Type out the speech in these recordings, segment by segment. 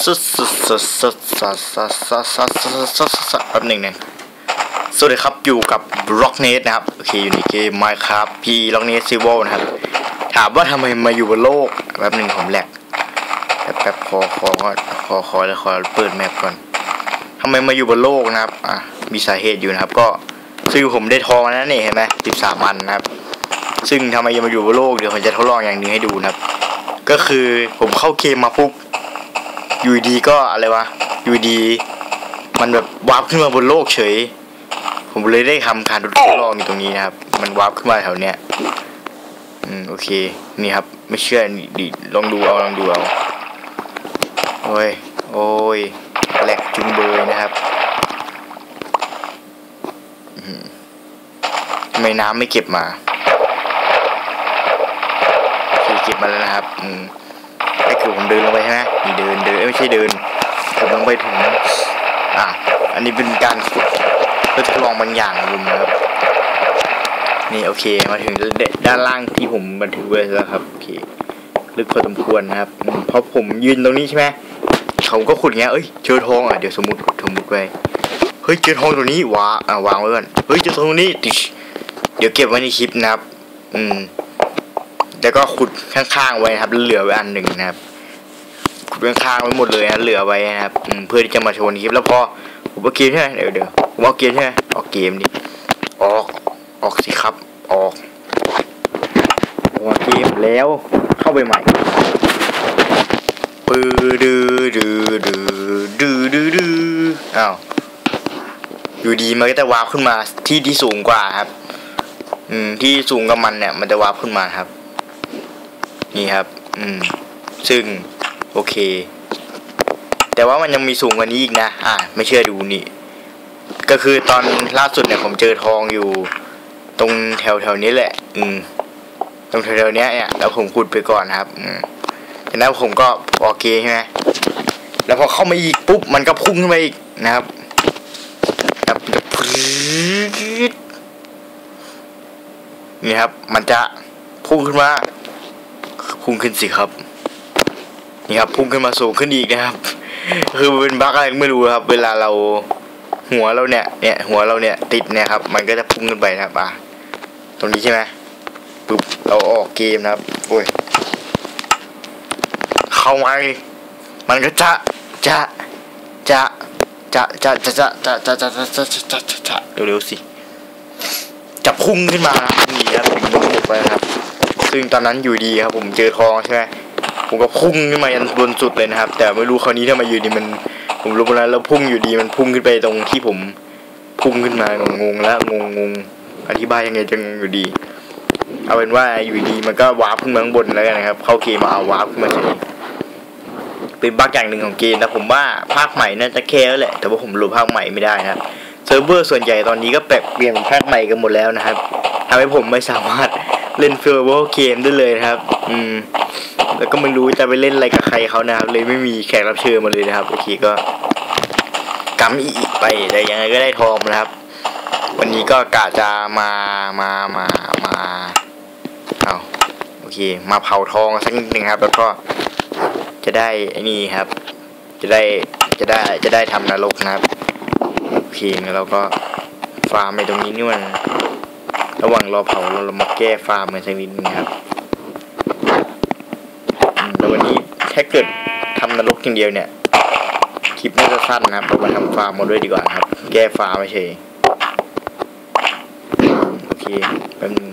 สุดสุดสุดสุดสุดสุดสุดสุดสุดสุดสุดสุดแป๊บหนึ่งนะสวัสดีครับอยู่กับ Rocknet นะครับโอเคอยู่ในเกม Minecraft พี่ Rocknet Civil นะครับถามว่าทำไมมาอยู่บนโลกแป๊บหนึ่งผมแหลกแป๊บแป๊บขอขอขอขอขอเลยขอเปิดแมปก่อนทำไมมาอยู่บนโลกนะครับอะมีสาเหตุอยู่นะครับ ก็ซึ่งผมได้ทองมาแล้วนี่เห็นไหมสิบสามอันนะครับ ซึ่งทำไมยังมาอยู่บนโลกเดี๋ยวผมจะทดลองอย่างนึงให้ดูนะครับ ก็คือผมเข้าเกมมาปุ๊บ ยู่ดีก็อะไรวะอยู่ดี มันแบบวาร์ปขึ้นมาบนโลกเฉย ผมเลยได้ทำการทดลองอยู่ตรงนี้นะครับ มันวาร์ปขึ้นมาแถวเนี้ยอืมโอเค นี่ครับ ไม่เชื่อดิลองดูเอาลองดูเอาโอ้ยโอ้ยแหลกจุงเบยนะครับอืมทำไมน้ำไม่เก็บมาโอเก็บมาแล้วนะครับ อืม ไอ้คือผมเดินลงไปใช่ไหมนี่เดินเดินเอ้ไม่ใช่เดินผมลงไปถึงอะอันนี้เป็นการขุดเพื่อทดลองบางอย่างของผมนะครับนี่โอเคมาถึงด้านล่างที่ผมบันทึกไว้แล้วครับโอเคลึกพอสมควรนะครับเพราะผมยืนตรงนี้ใช่ไหมเขาก็ขุดเงี้ยเอ้ยเจอทองอะเดี๋ยวสมมติสมมติไว้เฮ้ยเจอทองตรงนี้วางอะวางไว้ก่อนเฮ้ยเจอทองตรงนี้ติชเดี๋ยวเก็บไว้ในคลิปนะครับ อืม แล้วก็ขุดข้างๆไว้นะครับ เหลือไว้อันหนึ่งนะครับ ขุดข้างๆไว้หมดเลยนะเหลือไว้นะครับเพื่อที่จะมาโชว์ในคลิปแล้วพอผมเอาเกมใช่ไหมเดี๋ยวเดี๋ยวผมเอาเกมใช่ไหมออกเกมดิออกออกสิครับออกออกเกมแล้วเข้าไปใหม่ปืดือดือดือดือดือดืออ้าวอยู่ดีมันก็จะวาร์ปขึ้นมาที่ที่สูงกว่าครับ อืมที่สูงกับมันเนี่ย มันจะวาร์ปขึ้นมาครับ นี่ครับ อืม ซึ่งโอเค แต่ว่ามันยังมีสูงกว่านี้อีกนะ อะไม่เชื่อดูนี่ ก็คือตอนล่าสุดเนี่ยผมเจอทองอยู่ ตรงแถวแถวนี้แหละ อืม ตรงแถวแถวนี้เนี่ย แล้วผมขุดไปก่อนครับ อืมจากนั้นผมก็โอเคใช่ไหมแล้วพอเข้ามาอีกปุ๊บมันก็พุ่งขึ้นมาอีกนะครับครับนี่ครับ มันจะพุ่งขึ้นมา พุ่งขึ้นสิครับ นี่ครับพุ่งขึ้นมาสูงขึ้นอีกนะครับ คือเป็นบั๊กอะไรไม่รู้ครับ เวลาเราหัวเราเนี่ย เนี่ย หัวเราเนี่ยติดเนี่ยครับ มันก็จะพุ่งขึ้นไปนะครับอะตรงนี้ใช่ไหมปุ๊บเราออกเกมนะครับโอ้ยเข้ามาเลยมันก็จะจะจะจะจะจะจะจะจะจะจะจะจะจะเร็วๆสิจะพุ่งขึ้นมานะครับนี่ครับถึงตรงนี้ไปครับ ซึ่งตอนนั้นอยู่ดีครับผมเจอทองใช่ไหมผมก็พุ่งขึ้นมายันบนสุดเลยนะครับ แต่ไม่รู้คราวนี้ถ้ามาอยู่ดีมัน ผมรู้มาแล้วแล้วพุ่งอยู่ดีมันพุ่งขึ้นไปตรงที่ผมพุ่งขึ้นมางงๆแล้วงงงๆอธิบายยังไงจะงงอยู่ดี เอาเป็นว่าอยู่ดีมันก็วาร์ปขึ้นมาข้างบนแล้วกันนะครับ เข้าเกมมาเอาวาร์ปขึ้นมาเฉยเป็นบั๊กอย่างหนึ่งของเกมนะผมว่าภาคใหม่น่าจะแค่แล้วแหละ แต่ว่าผมรู้ภาคใหม่ไม่ได้นะครับเซิร์ฟเวอร์ส่วนใหญ่ตอนนี้ก็แปลกเปลี่ยนภาคใหม่กันหมดแล้วนะครับ ทำให้ผมไม่สามารถเล่นเฟอร์เวอร์เกมได้เลยนะครับ อืม แล้วก็ไม่รู้จะไปเล่นอะไรกับใครเขานะครับ เลยไม่มีแขกรับเชิญมาเลยนะครับ โอเคก็กำอีกไปแต่ยังไงก็ได้ทองนะครับ วันนี้ก็กะจะมามามามาเอาโอเค มาเผาทองสักนิดหนึ่งครับ แล้วก็จะได้ไอ้นี่ครับ จะได้จะได้จะได้ทำนรกนะครับ โอเคแล้วเราก็ฟาร์มในตรงนี้นี่มัน ระหว่างรอเผาเราเรามาแก้ฟาร์มกันสักนิดนึงครับแล้ววันนี้ถ้าเกิดทำนรกอย่างเดียวเนี่ย คลิปน่าจะสั้นนะครับเรามาทำฟาร์มมาด้วยดีกว่านครับ แก้ฟาร์มไม่ใช่โอเคแป๊บนึง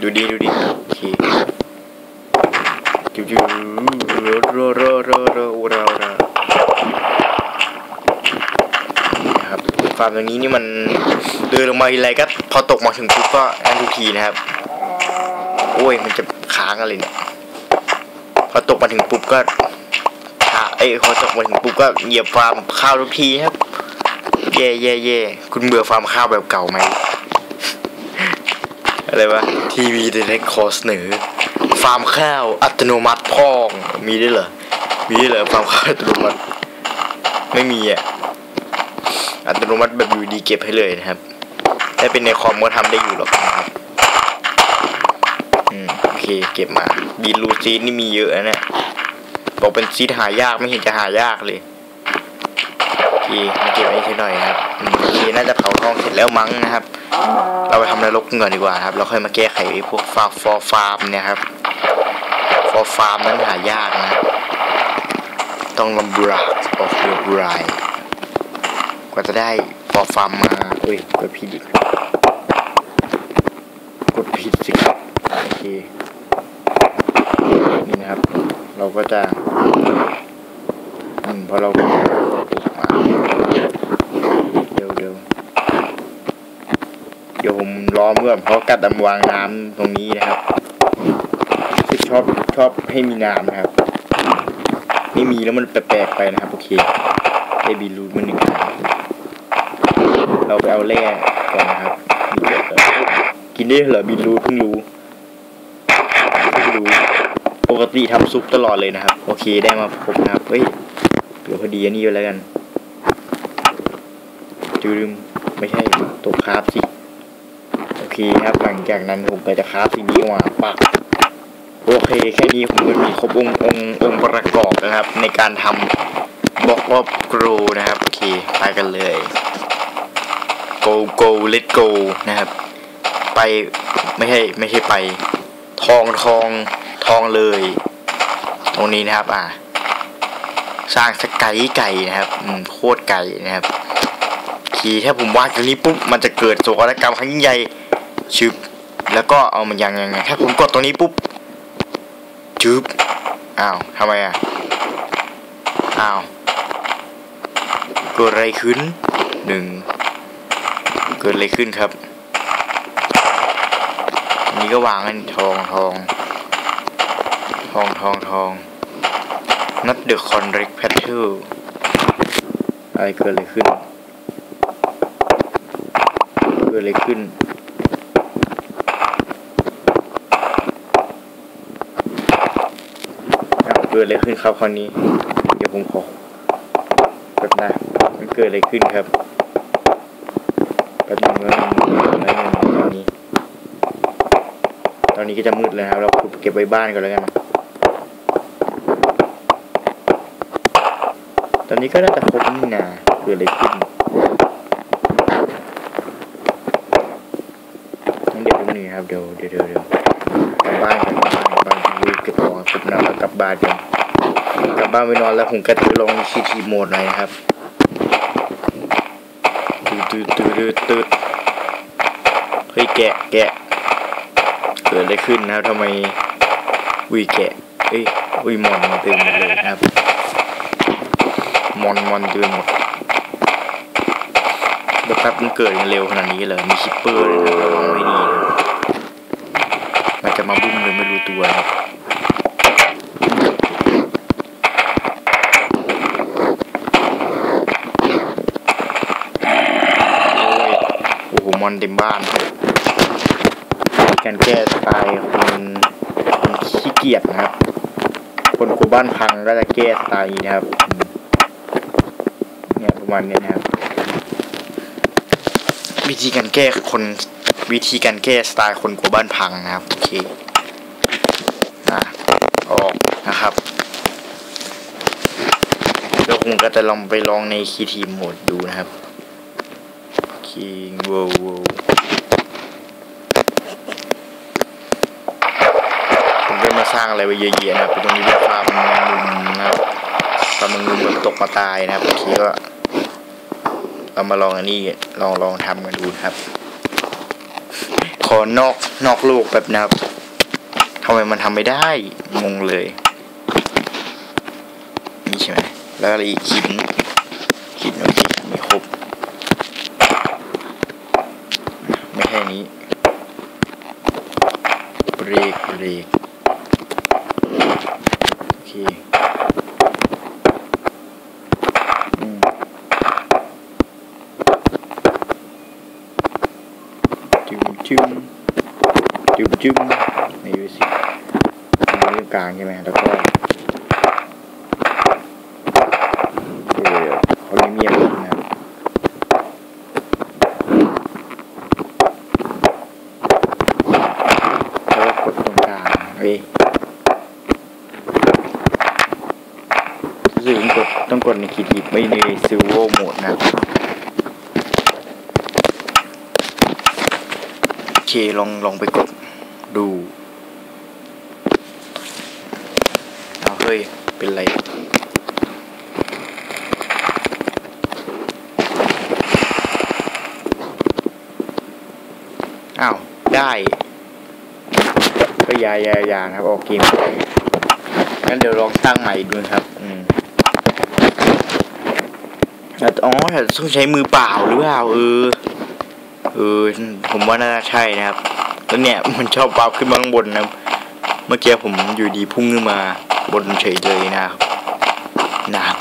ดูดีดูดีโอเคจูจูโรโรโรโรโรโรโรนะครับ ฟาร์มตรงนี้นี่มันเดินลงมาทีไรก็พอตกมาถึงปุ๊บก็นั่นทุกทีนะครับ โอ้ยมันจะค้างอะไรเนี่ยพอตกมาถึงปุ๊บก็ขาเอ้ยพอตกมาถึงปุ๊บก็เหยียบฟาร์มข้าวทุกทีครับเย่เย่เย่คุณเบื่อฟาร์มข้าวแบบเก่าไหมอะไรวะทีวีเดเล็กคอเสนอฟาร์มข้าวอัตโนมัติพองมีได้เหรอมีได้เหรอฟาร์มข้าวอัตโนมัติไม่มีอะ อัตโนมัติแบบอยู่ดีเก็บให้เลยนะครับ ถ้าเป็นในคอมก็ทำได้อยู่หรอกนะครับอืมโอเคเก็บมาบีรูซีดนี่มีเยอะนะเนี่ยบอกเป็นซีดหายากไม่เห็นจะหายากเลยโอเคมาเก็บไอ้ทีหน่อยครับโอเคน่าจะเผาทองเสร็จแล้วมั้งนะครับ เราไปทำนรกกันก่อนดีกว่าครับ เราค่อยมาแก้ไขไอ้พวกฟาร์ฟอร์ฟาร์มเนี่ยครับฟอร์ฟาร์มนั้นหายากนะต้องลำบากออกเรือบราย ว่าจะได้ฟอร์ฟาร์มมาเอ้ยกดผิดอีกกดผิดสิครับโอเคนี่นะครับ เราก็จะอืมพอเราปลูกมาเดี๋ยวเดี๋ยวเดี๋ยวผมรอเมื่อเพราะกัดดำวางน้ำตรงนี้นะครับชอบชอบให้มีน้ำนะครับ ไม่มีแล้วมันแปลกๆไปนะครับ โอเคได้บีรูทมาหนึ่งอัน เราไปเอาแร่ก่อนนะครับมีเยอะเลยกินได้เหรอบีรูทเพิ่งรู้เพิ่งรู้ ปกติทำซุปตลอดเลยนะครับ โอเคได้มาพบนะครับเฮ้ยเดี๋ยวพอดีอันนี้ไปแล้วกันจืมไม่ใช่ตกคราฟสิโอเคครับหลังจากนั้นผมก็จะคราฟสิ่งนี้ออกมาปักโอเคแค่นี้ผมก็มีครบองค์องค์องค์ประกอบนะครับ ในการทำบล็อกออฟกรูนะครับ โอเคไปกันเลย go go let go นะครับ ไปไม่ใช่ไม่ใช่ไป ทองทองทองเลย ตรงนี้นะครับอ่าสร้างสกายไก่นะครับโคตรไก่นะครับ ทีถ้าผมวาดตรงนี้ปุ๊บมันจะเกิดโศกนาฏกรรมครั้งยิ่งใหญ่ชึบแล้วก็เอามันยังยังไงถ้าผมกดตรงนี้ปุ๊บจึ๊บอ้าวทำไมอะอ้าวเกิดอะไรขึ้นหนึ่ง กิดอะไรขึ้นครับนนี้ก็วางกันทองทอง ทองทองทอง not the correct pattern อะไรเกิดอะไรขึ้น เกิดอะไรขึ้นเกิดอะไรขึ้นครับคราวนี้ เดี๋ยวผมขอแป๊บนะมันเกิดอะไรขึ้นครับแป๊บนึงแล้วมันอะไรเงี้ยตอนนี้ ต อนนี้ก็จะมืดแล้วครับเราเก็บไว้บ้านก่อนแล้วกัน ตอนนี้ก็น่าจะครบนี่นาเกิดอะไรขึ้นต้องเดี๋ยวนึงนะครับเดี๋ยวเดี๋ยวเดี๋ยวกลับบ้านกันกลับบ้านกลับบ้านรีบเก็บของครบนะแล้วกลับบ้านกันกลับบ้านไปนอนแล้วผมก็จะลองชีทีโหมดหน่อยครับตืดตืดตืดตืดเฮ้ยแกะแกะ กิดอะไรขึ้นนะครับทำไมวีแกะเอ้ยวีมอนเต็มหมดเลยนะครับมอนมอนเต็มหมดแล้วแป๊บมันเกิดกันเร็วขนาดนี้เลยมีคิปเปอร์เลยนะครับระวังไว้ดีนะครับมันจะมาบุ้มเลยไม่รู้ตัวนะโอ้ยโอ้โหมอนเต็มบ้าน การแก้สไตล์คนคนขี้เกียจนะครับ คนกลัวบ้านพังก็จะแก้สไตล์นี้นะครับ เนี่ยประมาณนี้นะครับ วิธีการแก้คนวิธีการแก้สไตล์คนกลัวบ้านพังนะครับโอเคอะออกนะครับแล้วผมก็จะลองไปลองในคีทีโหมดดูนะครับคีโวโว สร้างอะไรไว้เยอะแยะนะครับตรงนี้เป็นฟาร์มแมงมุมนะครับฟาร์มแมงมุมแบบตกมาตายนะครับโอเคก็เรามาลองอันนี้ลองลองทำกันดูนะครับ ขอนอกนอกโลกแบบนะครับทำไมมันทำไม่ได้งงเลย นี่ใช่ไหมแล้วอะไรอีกหินหินโอเคมีครบไม่ใช่นี้เบรกเบรก จุ่มจุ่มจุ่มจึงในยูซีมาเรื่องกลางใช่ไหมแล้วก็เขาเงียนะแล้วกดตรงกลางเฮ้ยสูงกดต้องกดในขีดหิบไม่ในซิโวโหมดนะครับ ลองลองไปกดดูเอาเฮ้ย เป็นไรอ้าว ได้ก็ยายาอยาครับโอเคงั้นเดี๋ยวลองตั้งใหม่ดูครับ อืมอ๋อแต่ต้องใช้มือเปล่าหรือเปล่าเออ เออผมว่าน่าใช่นะครับแล้วเนี่ยมันชอบวาบขึ้นมาข้างบนนะเมื่อกี้ผมอยู่ดีพุ่งขึ้นมาบนเฉยเลยนะครับนะครับ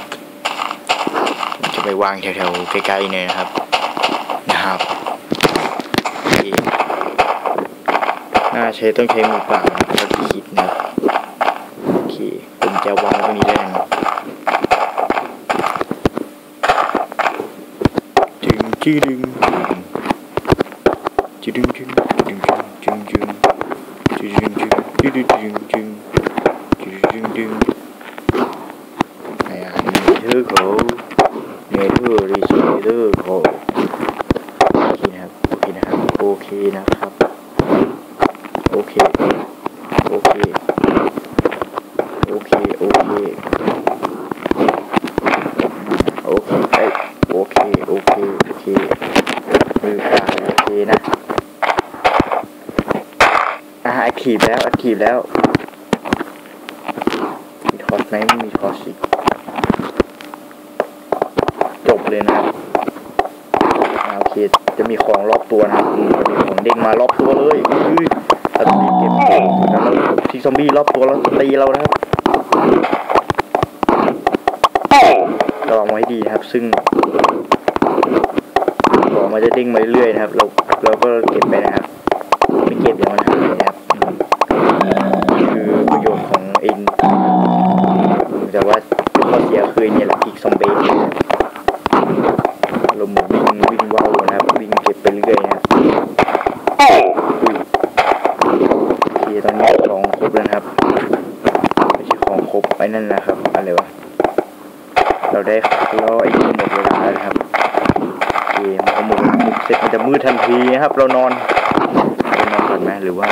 ผมจะไปวางแถวๆใกล้ๆเนี่ยนะครับ นะครับน่าใช้ต้องใช้มือเปล่านะครับคิดนะโอเคผมจะวางตรงนี้เลยนะจึงจึงดึงจึง อโอเคนะครับโอเคนะครับโอเคนะครับ มบี้รอบตัวแล้วตีเรานะครับระวังไว้ดีนะครับ ซึ่งของมันจะเด้งมาเรื่อยๆนะครับ เราเราก็เก็บไปนะครับ ไม่เก็บเดี๋ยวมันหายนะครับอืมนี่คือประโยชน์ของเอ็นแต่ว่าข้อเสียคือไอ้เนี่ยแหละพิกซอมบี้ ลมณ์วิ่งวิ่งว่าวนะครับ วิ่งเก็บไปเรื่อยนะครับอุ้ยโอเคตอนนี้ของครบแล้วนะครับ ไม่ใช่ของครบไอ้นั่นนะครับอะไรวะเราได้เราไอ้นี่หมดเวลาแล้วนะครับโอเคพอหมดหมดเสร็จมันจะมืดทันทีนะครับ เรานอนนอนก่อนไหมหรือว่า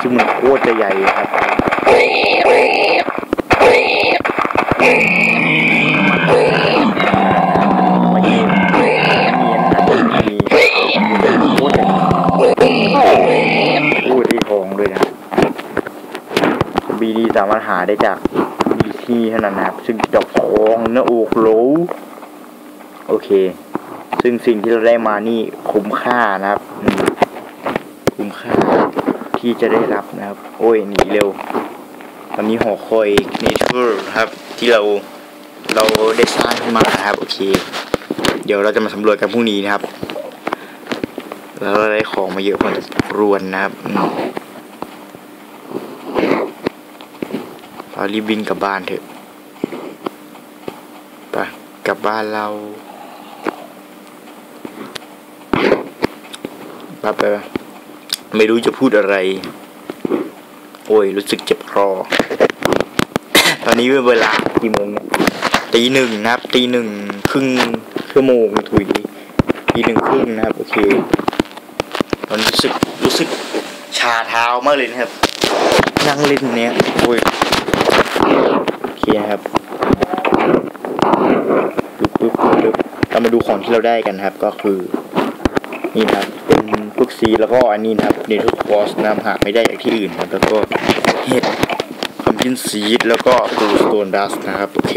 ซึ่งมันโคตรจะใหญ่ครับพูดที่ทองด้วยนะบีดีสามารถหาได้จากบีทีเท่านั้นนะครับ ซึ่งดอกทองเนื้ออกโหลโอเค ซึ่งสิ่งที่เราได้มานี่คุ้มค่านะครับ คุ้มค่าที่จะได้รับนะครับ โอ้ยหนีเร็วตอนนี้หอคอยเนเธอร์ครับ ที่เราเราได้สร้างขึ้นมาครับ โอเค เดี๋ยวเราจะมาสำรวจกันพรุ่งนี้นะครับ แล้วเราได้ของมาเยอะพอสมควรนะครับเรารีบวิ่งกลับบ้านเถอะไปกลับบ้านเรา ไปไปไปไม่รู้จะพูดอะไร โอ้ย รู้สึกเจ็บคอ ตอนนี้เป็นเวลากี่โมงเนี่ยตีหนึ่งนะครับ ตีหนึ่งครึ่งชั่วโมงถุยตีหนึ่งครึ่งนะครับ โอเคตอนรู้สึกรู้สึกชาเท้ามากเลยนะครับ นั่งเล่นเนี้ยโอ้ยโอเคครับปึ๊บปึ๊บปึ๊บเรามาดูของที่เราได้กันครับ ก็คือ นี่นะครับเป็นพวกซีแล้วก็อันนี้นะครับเนเธอร์คอสนำหาไม่ได้จากที่อื่นนะแล้วก็เห็ดคอมพินซีดแล้วก็ตูสโตนดัสนะครับโอเค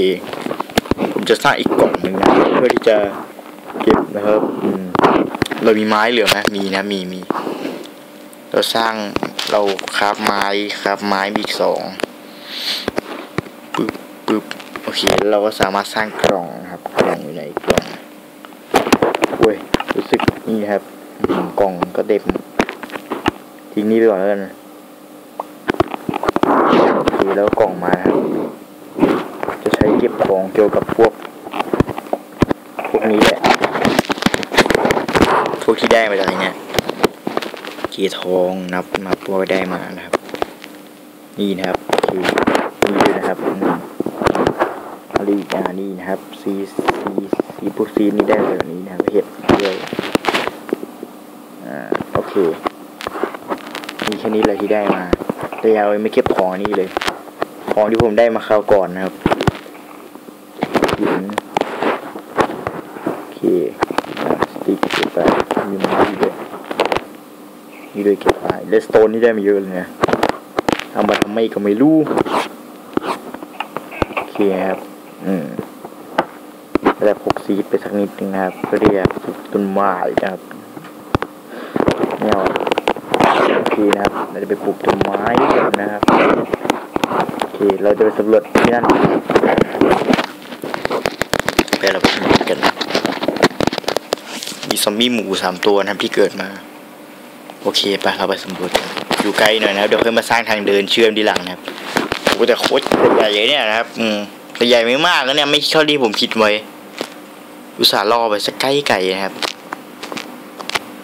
ผมจะสร้างอีกกล่องหนึ่งนะเพื่อที่จะเก็บนะครับเรามีไม้เหลือไหมมีนะมีมีเราสร้างเราคราฟไม้คราฟไม้มีอีกสองปึ๊บปึ๊บโอเคเราก็สามารถสร้างกล่องนะครับกล่องอยู่ไหนกล่อง รู้สึกนี่ครับ กล่องก็เด็มทิ้งนี้ไปก่อนแล้วกันโอแล้วกล่องมาครับจะใช้เก็บของเกี่ยวกับพวก พวกนี้แหละพวกที่ได้ปาจากเนี่ยเกียทองนับมาพวกได้มานะครับ นี่นะครับคือนี่นะครับอันนี้อันนี้นะครับซีซี อีพูซีนี่ได้แบบนี้นะเห็ดเดียวอ่าโอเคมีแค่นี้แหละที่ได้มา แต่ยังไม่เก็บของนี้เลย ของที่ผมได้มาคราวก่อนนะครับหินโอเคสติกเก็บไปมีมาด้วยมีด้วยเก็บไปเลสโตนนี่ได้มาเยอะเลยนะทำมาทำไมก็ไม่รู้โอเคครับ สีไปสักนิดนึงนะครับก็เรียกะปลูกต้นไม้นะครับเนี่ยโอเคนะครับเราจะไปปลูกต้นไม้กันนะครับโอเคเราจะไปสำรวจที่นั่นไปเราไปสำรวจกันมีซอมบี้หมูสามตัวนะครับที่เกิดมา โอเคปะเราไปสำรวจอยู่ไกลหน่อยนะเดี๋ยวค่อยมาสร้างทางเดินเชื่อมดีหลังนะครับโอ้แต่โคตรใหญ่เนี่ยนะครับ อืมแต่ใหญ่ไม่มากแล้วเนี่ยไม่เท่าที่ผมคิดไว้ อุตส่าห์ล่อไปสักใกล้ไก่นะครับ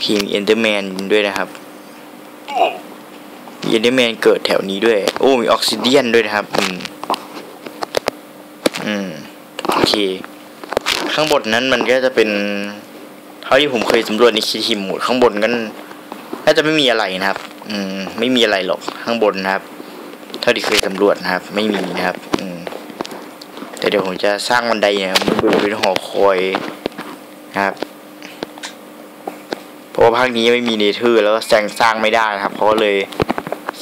ทีมเอนเตอร์แมนด้วยนะครับเอนเตอร์แมนเกิดแถวนี้ด้วย โอ้ มีออกซิเดียนด้วยนะครับ อืม อืม โอเค ข้างบนนั้นมันก็จะเป็น เท่าที่ผมเคยสำรวจในคีทิมหมดข้างบนกันน่าจะไม่มีอะไรนะครับ อืม ไม่มีอะไรหรอกข้างบนนะครับ เท่าที่เคยสำรวจนะครับ ไม่มีนะครับ อืม แต่เดี๋ยวผมจะสร้างบันไดเนี่ยมันเป็นหอคอยครับเพราะภาคนี้ไม่มีเนเธอร์แล้วแซงสร้างไม่ได้นะครับเพราะเลย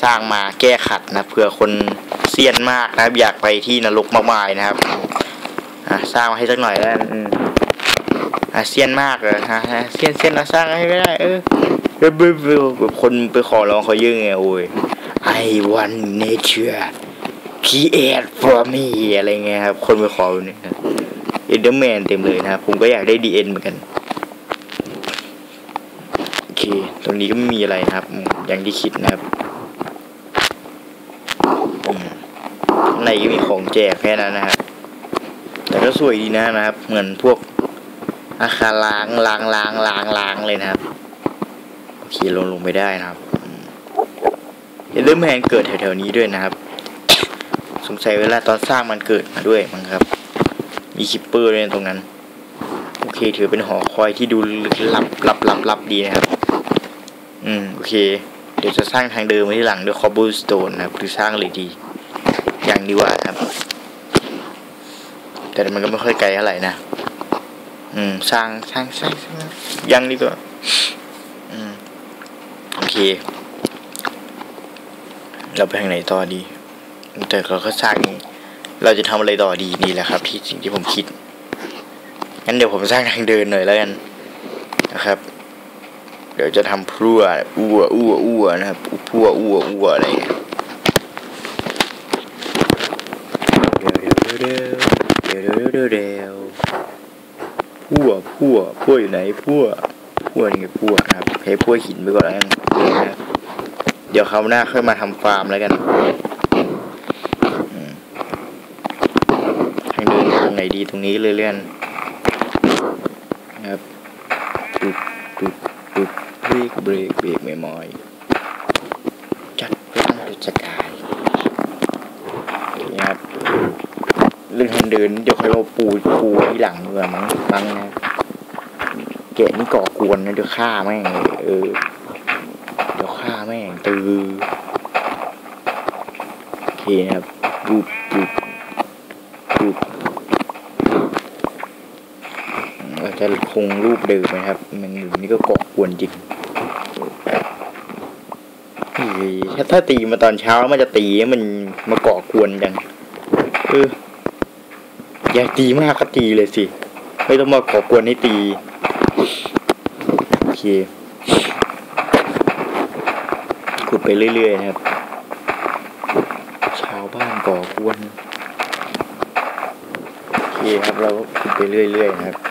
สร้างมาแก้ขัดนะเพื่อคนเซียนมากนะอยากไปที่นรกมากมายนะครับสร้างมาให้สักหน่อยแล้วอะเซียนมากเลยฮะเซียนเซียนเราสร้างให้ไม่ได้เออแบบคนไปขอร้องเขายื่งไงโอ้ยไอวันเนเจอร์ create for me อะไรเงี้ยครับ คนไปขอแบบนี่นะเอเดอร์แมนเต็มเลยนะครับ ผมก็อยากได้ดีเอ็นเหมือนกัน โอเค ตรงนี้ก็ไม่มีอะไรนะครับ อย่างที่คิดนะครับในก็มีของแจกแค่นั้นนะครับ แต่ก็สวยดีนะนะครับ เหมือนพวกอาคารล้างล้างล้างล้างล้างเลยนะครับ โอเคลงลงไม่ได้นะครับเอเดอร์แมนเกิดแถวๆนี้ด้วยนะครับ สงสัยเวลาตอนสร้างมันเกิดมาด้วยมั้งครับ มีคิปเปอร์เลยตรงนั้น โอเค ถือเป็นหอคอยที่ดูลับลับลับลับดีนะครับ อืม โอเค เดี๋ยวจะสร้างทางเดิมไว้ที่หลังด้วยคอบเบิลสโตนนะครับหรือสร้างเลยดี อย่างดีกว่าครับ แต่มันก็ไม่ค่อยไกลเท่าไหร่นะ อืม สร้างสร้างสร้างยังดีกว่า อืม โอเค เราไปทางไหนต่อดี แต่เขาก็สร้างเราจะทำอะไรต่อดีนี่แหละครับ ที่สิ่งที่ผมคิดงั้นเดี๋ยวผมสร้างทางเดินหน่อยแล้วกันนะครับ เดี๋ยวจะทำพลัวอ้วอ้วอ้วนะครับพลัวอ้วอ้วอะไรเงี้ยเร็วเร็วเร็วเร็วพั่วพั่วพั่วอยู่ไหนพั่วพั่วยังไงพั่วครับให้พั่วหินไปก่อนแล้วกันเดี๋ยวคราวหน้าค่อยมาทำฟาร์มแล้วกัน นดีตรงนี้เลรื่อยๆนะครับปุบปุบปุบเบรกเบรกเบรกไม่มอยจัดร่านตุ๊กายนะครับเรื่องทางเดินเดี๋ยวค่อยเอาปูปูที่หลังเมือมั้งมั้งนะแกะนี่ก่อกวนนะเดี๋ยวฆ่าแม่งเออเดี๋ยวฆ่าแม่งตือโอเคครับปุบปุบ คงรูปเดิมนะครับ มันอยู่นี่ก็กอกวนจริงถ้าตีมาตอนเช้ามันจะตีมันมาเกาะกวนจังเอออยากตีมากก็ตีเลยสิไม่ต้องมาเกาะกวนให้ตีโอเคขุดไปเรื่อยๆนะครับ ชาวบ้านก่อกวนโอเคครับเราขุดไปเรื่อยๆนะครับ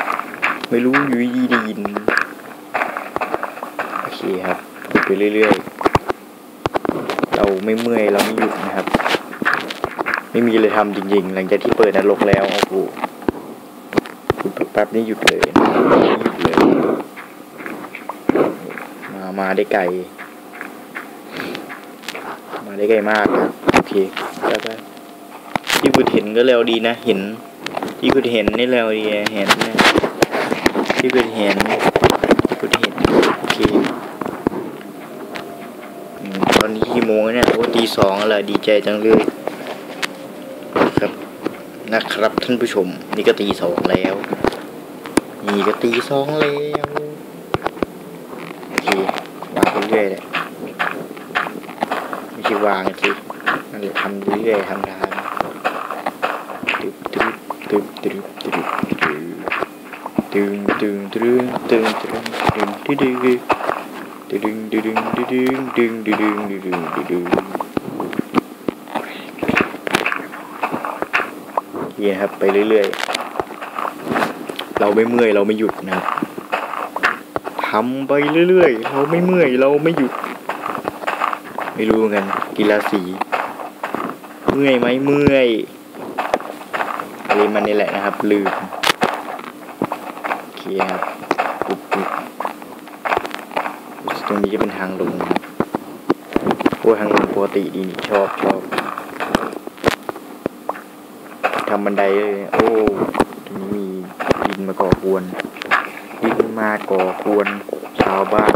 ไม่รู้อยู่ดีได้ยิน โอเคครับพูดไปเรื่อยๆ เราไม่เมื่อยเราไม่หยุดนะครับ ไม่มีอะไรทำจริงๆ หลังจากที่เปิดนรกแล้วโอ้โหพูดแป๊บๆนี่หยุดเลยหยุดเลย มามาได้ไกล มาได้ไกลมากนะโอเคไปไปที่คุณเห็นก็เร็วดีนะเห็นที่คุณเห็นนี่เร็วดีเห็นนะที่คุณเห็นที่คุณเห็นโอเคตอนนี้กี่โมงเนี่ยโอ้ตีสองแล้วดีใจจังเลยครับนะครับท่านผู้ชม นี่ก็ตีสองแล้ว นี่ก็ตีสองแล้วโอเควางไปเรื่อยเลยไม่ใช่วางสินั่นแหละทำเรื่อยๆทำทางตึ๊บตึ๊บตึ๊บตึ๊บตึ๊บ ตึ๊บตึงตึงตึงตึงตึงตึงตึงตึงตึงตึงตึงตึงตึงตึงตึงตึงตึงตึงนี่ครับไปเรื่อยๆ เราไม่เมื่อยเราไม่หยุดนะครับทำไปเรื่อยๆ เราไม่เมื่อยเราไม่หยุด ไม่รู้กันกีฬาสี เมื่อยไหมเมื่อยอะไรมันนี่แหละนะครับลืมโอเคครับปุ๊บปุ๊บตรงนี้จะเป็นทางลงนะครับโอ้ทางลงป กติดีนี่ชอบชอบทำบันไดเลย โอ้ตรงนี้มีดินมาก่อกวนดินมาก่อกวนชาวบ้าน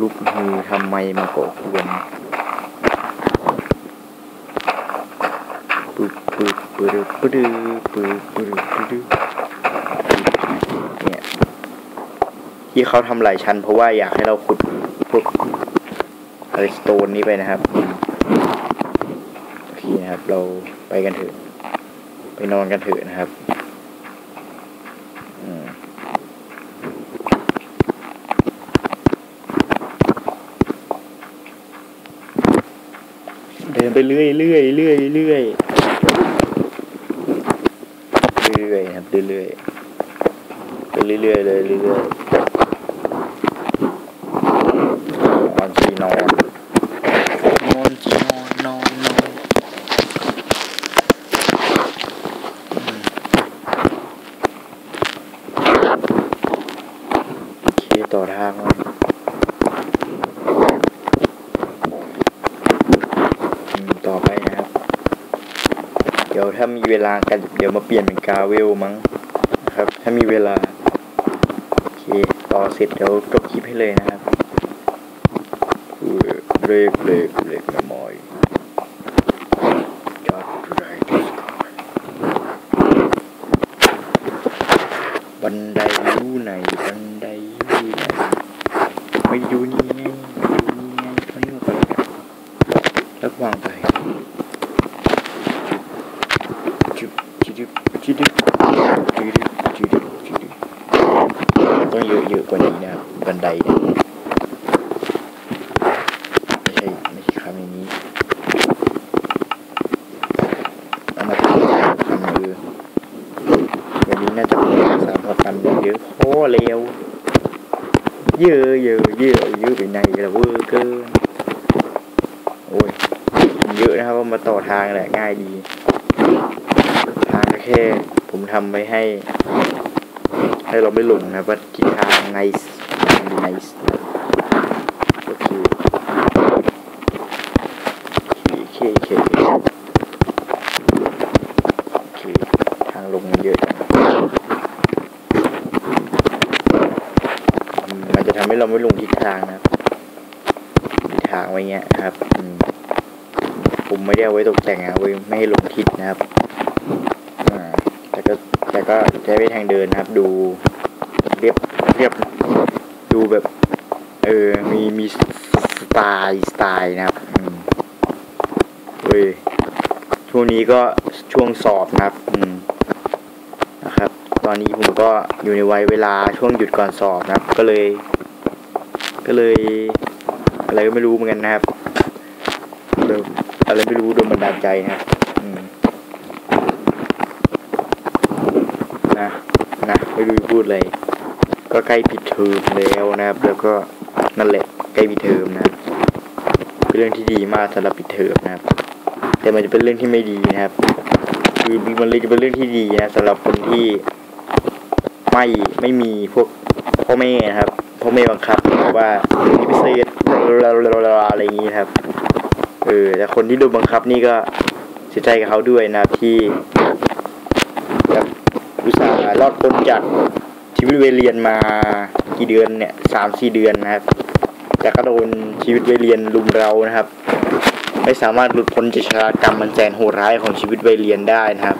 ลุกฮือทำไมมาก่อกวนปึ๊บปึ๊บปึ๊บปึ๊บปึ๊บปึ๊บปึ๊บเนี่ยที่เขาทำหลายชั้นเพราะว่าอยากให้เราขุดพวก อะไรสโตนนี้ไปนะครับโอเคนะครับ เราไปกันเถอะ ไปนอนกันเถอะนะครับเดินไปเรื่อยเรื่อยเรื่อยเรื่อยเรื่อยครับเรื่อยๆไปเรื่อยเลยเรื่อยๆนอนสีนอนนอนสีนอนนอนนอนอืมโอเคต่อทางเลย อืมต่อไปนะครับ เดี๋ยวถ้ามี เวลากันเดี๋ยวมาเปลี่ยนเป็นกาเวลมั้งนะครับ ถ้ามีเวลา โอเค ต่อเสร็จเดี๋ยวจบคลิปให้เลยนะครับเบรกเบรก ดเนี่ยไม่ใช่ไม่ใช่คำอย่างนี้เอามาทำคำเออวันนี้น่าจะเป็นสามพันเยอะโอ้เร็วเยอะเยอะเยอะเยอะไปไหนละเวอร์เกินโอ้ยเยอะนะครับว่ามาต่อทางแหละง่ายดี ทางแค่ผมทำไว้ให้ ให้เราไม่หลงนะว่าทิศทางไนส์ดีไนส์โอเคโอเคโอเคโอเคโอเคทางลงมันเยอะจังอืมมันจะทำให้ เราไม่ลงทิศทางนะครับทิศทางไว้เงี้ยครับอืมผมไม่ได้เอาไว้ตกแต่งนะไว้ไม่ให้หลงทิศนะครับอ่าแต่ก็แต่ก็ใช้ไปทางเดินนะครับ ดูเรียบเรียบดูแบบ เออมีมีสไตล์สไตล์นะครับอืมเว้ยช่วงนี้ก็ช่วงสอบนะครับ อืมนะครับ ตอนนี้ผมก็อยู่ในวัยเวลาช่วงหยุดก่อนสอบนะครับ ก็เลย ก็เลยอะไรก็ไม่รู้เหมือนกันนะครับเริ่มอะไรไม่รู้โดนบันดาลใจนะครับนะนะไม่รู้พูดอะไรก็ใกล้ปิดเทอมแล้วนะครับ แล้วก็นั่นแหละใกล้ปิดเทอมนะครับเป็นเรื่องที่ดีมากสำหรับปิดเทอมนะครับ แต่มันจะเป็นเรื่องที่ไม่ดีนะครับ คือมันเลยจะเป็นเรื่องที่ดีนะสำหรับคนที่ไม่ไม่มีพวก พ่อแม่นะครับพ่อแม่บังคับเพราะว่านี่พิเศษอะไรอย่างนี้นะครับเออแต่คนที่โดนบังคับนี่ก็เสียใจกับเขาด้วยนะครับที่แบบอุตส่าห์รอดพ้นจากชีวิตเวรเรียนมากี่เดือนเนี่ยสามสี่เดือนนะครับ แต่ก็โดนชีวิตเวรเรียนลุมเรานะครับ ไม่สามารถหลุดพ้นจากชะตากรรมมันแสนโหดร้ายของชีวิตวัยเรียนได้นะครับ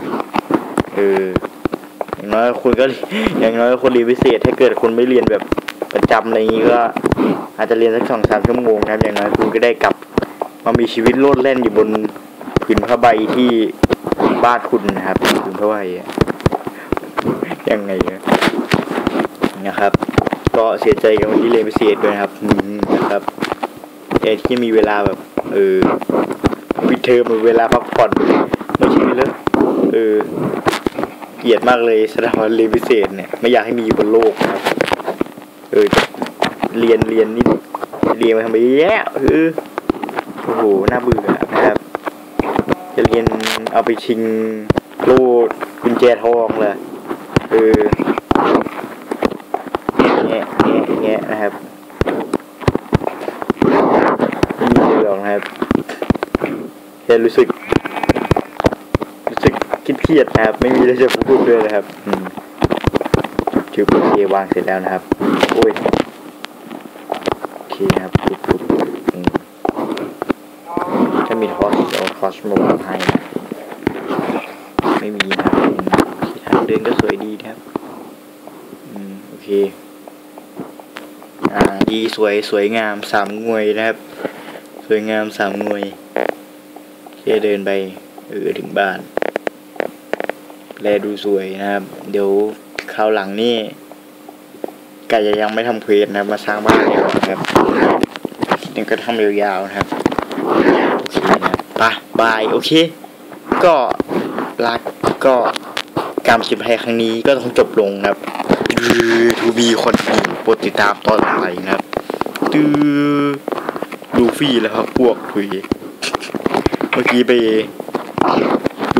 เออ อย่างน้อยคุณก็อย่างน้อยคนเรียนพิเศษ ถ้าเกิดคุณไม่เรียนแบบประจำอะไรอย่างนี้ก็ อาจจะเรียนสักสองสามชั่วโมงนะครับ อย่างน้อยคุณก็ได้กลับ มามีชีวิตโลดแล่นอยู่บนผืนผ้าใบที่บ้านคุณนะครับผืนผ้าใบอะยังไงนะครับ ก็เสียใจกับคนที่เรียนพิเศษด้วยนะครับนะครับแต่ที่มีเวลาแบบ เออปิดเทอมเวลาพักผ่อนไม่ใช่เลยเออ เกลียดมากเลยสถาบันเรียนพิเศษเนี่ยไม่อยากให้มีอยู่บนโลกนะครับเออเรียนเรียนนี่เรียนมาทำไมแย่เออโอ้โหน่าเบื่อนะครับ จะเรียนเอาไปชิงโล่กุญแจทองเลยเออแง่แง่แง่นะครับไม่มีเลยหรอกนะครับแค่รู้สึก กียดนะครับ ไม่มีอะไรจะพูดด้วยนะครับอืมจุบโอเควางเสร็จแล้วนะครับโอ้ยโอเคนะครับปุ๊บปุ๊บอืมถ้ามีทอสเอาทอสมาวางให้นะไม่มีนะครับเคทางเดินก็สวยดีนะครับอืมโอเค อ่าดีสวยสวยงามสามงวยนะครับ สวยงามสามหน่วยเที่เดินไปเออถึงบ้าน แลดูสวยนะครับ เดี๋ยวคราวหลังนี่ไก่จะยังไม่ทำเควสนะครับ มาสร้างบ้านดีกว่านะครับนี่ก็ทำยาวๆนะครับโอเคนะครับายโอเค ก็รักก็การสิบภัยครั้งนี้ก็ต้องจบลงนะครับทูบีคนดีโปรดติดตามตอนต่อไปนะครับตื้อลูฟี่แล้วครับพวกคุยเมื่อกี้ไป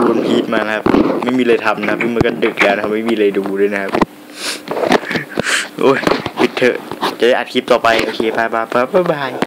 วันพีทมานะครับ ไม่มีอะไรทำนะพี่มันก็ดึกแล้วนะครับไม่มีอะไรดูด้วยนะครับ โอ้ยปิดเถอะ จะได้อัดคลิปต่อไป โอเคบายบายบายบาย